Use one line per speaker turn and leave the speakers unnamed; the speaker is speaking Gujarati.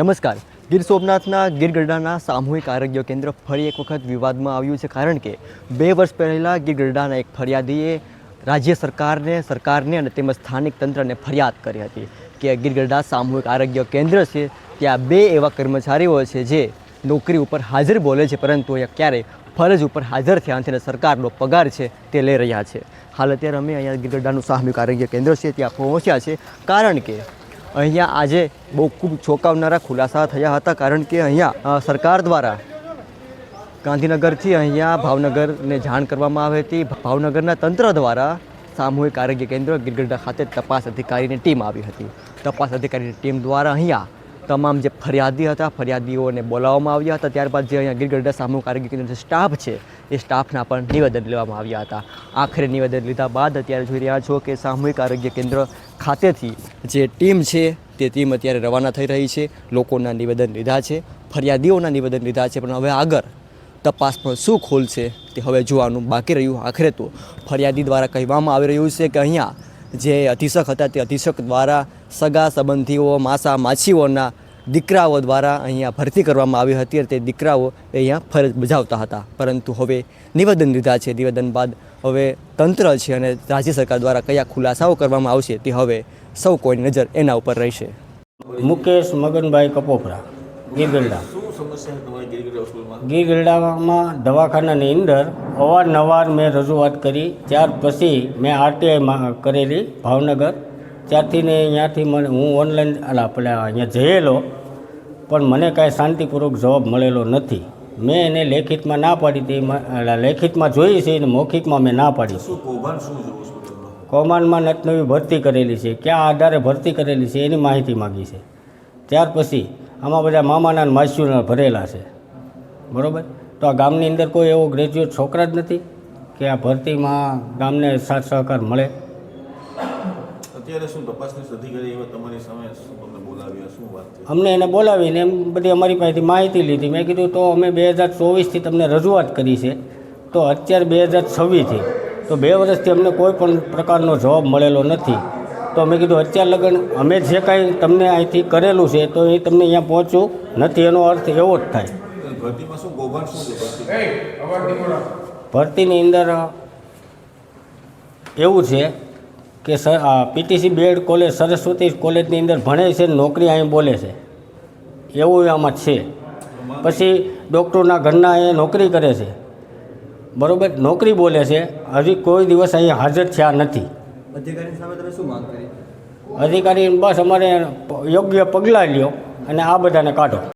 નમસ્કાર. ગીર સોમનાથના ગીરગઢડાના સામૂહિક આરોગ્ય કેન્દ્ર ફરી એક વખત વિવાદમાં આવ્યું છે કારણ કે બે વર્ષ પહેલાં ગીરગઢડાના એક ફરિયાદીએ રાજ્ય સરકારને સરકારને અને તેમજ સ્થાનિક તંત્રને ફરિયાદ કરી હતી કે ગીરગઢડા સામૂહિક આરોગ્ય કેન્દ્ર છે. ત્યાં બે એવા કર્મચારીઓ છે જે નોકરી ઉપર હાજર બોલે છે, પરંતુ અહીંયા ક્યારેય ફરજ ઉપર હાજર થયા નથી અને સરકારનો પગાર છે તે લઈ રહ્યા છે. હાલ અત્યારે અમે અહીંયા ગીરગઢડાનું સામૂહિક આરોગ્ય કેન્દ્ર છે, ત્યાં પહોંચ્યા છે કારણ કે અહીંયા આજે બહુ ખૂબ ચોંકાવનારા ખુલાસા થયા હતા કારણ કે અહીંયા સરકાર દ્વારા ગાંધીનગરથી અહીંયા ભાવનગરને જાણ કરવામાં આવી હતી. ભાવનગરના તંત્ર દ્વારા સામૂહિક આરોગ્ય કેન્દ્ર ગીરગઢડા ખાતે તપાસ અધિકારીની ટીમ આવી હતી. તપાસ અધિકારીની ટીમ દ્વારા અહીંયા તમામ જે ફરિયાદી હતા, ફરિયાદીઓને બોલાવવામાં આવ્યા હતા. ત્યારબાદ જે અહીંયા ગીરગઢડા સામૂહિક આરોગ્ય કેન્દ્ર સ્ટાફ છે, એ સ્ટાફના પણ નિવેદન લેવામાં આવ્યા હતા. આખરે નિવેદન લીધા બાદ અત્યારે જોઈ રહ્યા છો કે સામૂહિક આરોગ્ય કેન્દ્ર ખાતેથી જે ટીમ છે, તે ટીમ અત્યારે રવાના થઈ રહી છે. લોકોના નિવેદન લીધા છે, ફરિયાદીઓના નિવેદન લીધા છે, પણ હવે આગળ તપાસ પણ શું ખોલશે તે હવે જોવાનું બાકી રહ્યું. આખરે તો ફરિયાદી દ્વારા કહેવામાં આવી રહ્યું છે કે અહીંયા જે અધિક્ષક હતા, તે અધિક્ષક દ્વારા સગા સંબંધીઓ માસા માછીઓના દીકરાઓ દ્વારા અહીંયા ભરતી કરવામાં આવી હતી અને તે દીકરાઓ અહીંયા ફરજ બજાવતા હતા. પરંતુ હવે નિવેદન લીધા છે. નિવેદન બાદ હવે તંત્ર છે અને રાજ્ય સરકાર દ્વારા કયા ખુલાસાઓ કરવામાં આવશે તે હવે સૌ કોઈની નજર એના ઉપર રહેશે.
મુકેશ મગનભાઈ કપોપરા ગીરગઢડા ગીરગઢડામાં દવાખાનાની અંદર અવારનવાર મેં રજૂઆત કરી. ત્યાર પછી મેં આરટીઆઈમાં કરેલી ભાવનગર ત્યારથી ને અહીંયાથી મને હું ઓનલાઈન અલા પેલા અહીંયા જયેલો પણ મને કાંઈ શાંતિપૂર્વક જવાબ મળેલો નથી. મેં એને લેખિતમાં ના પાડી હતી લેખિતમાં જોઈ છે અને મૌખિકમાં મેં ના પાડી. કૌભાંડમાં નતનવી ભરતી કરેલી છે ક્યાં આધારે ભરતી કરેલી છે એની માહિતી માગી છે. ત્યાર પછી આમાં બધા મામાના માસીઓના ભરેલા છે. બરાબર? તો આ ગામની અંદર કોઈ એવો ગ્રેજ્યુએટ છોકરા જ નથી કે આ ભરતીમાં ગામને સાથ સહકાર મળે?
અત્યારે શું તપાસની અધિકારી એવા તમારી સામે શું તમને બોલાવ્યા? શું વાત છે?
અમને એને બોલાવીને એમ બધી અમારી પાસેથી માહિતી લીધી. મેં કીધું તો અમે બે હજાર ચોવીસથી તમને રજૂઆત કરી છે. તો અત્યારે બે હજાર છવ્વીસથી તો બે વર્ષથી અમને કોઈ પણ પ્રકારનો જવાબ મળેલો નથી. તો અમે કીધું અત્યાર લગન અમે જે કાંઈ તમને અહીંથી કરેલું છે તો એ તમને અહીંયા પહોંચ્યું નથી. એનો અર્થ એવો જ થાય.
ભરતીમાં શું કૌભાંડ શું છે ભરતી
ભરતીની અંદર એવું છે કે પીટીસી બીએડ કોલેજ સરસ્વતી કોલેજની અંદર ભણે છે નોકરી અહીં બોલે છે. એવું આમાં છે. પછી ડૉક્ટરના ઘરના એ નોકરી કરે છે. બરાબર? નોકરી બોલે છે. હજી કોઈ દિવસ અહીંયા હાજર થયા નથી. અધિકારી બસ અમારે યોગ્ય પગલાં લ્યો અને આ બધાને કાઢો.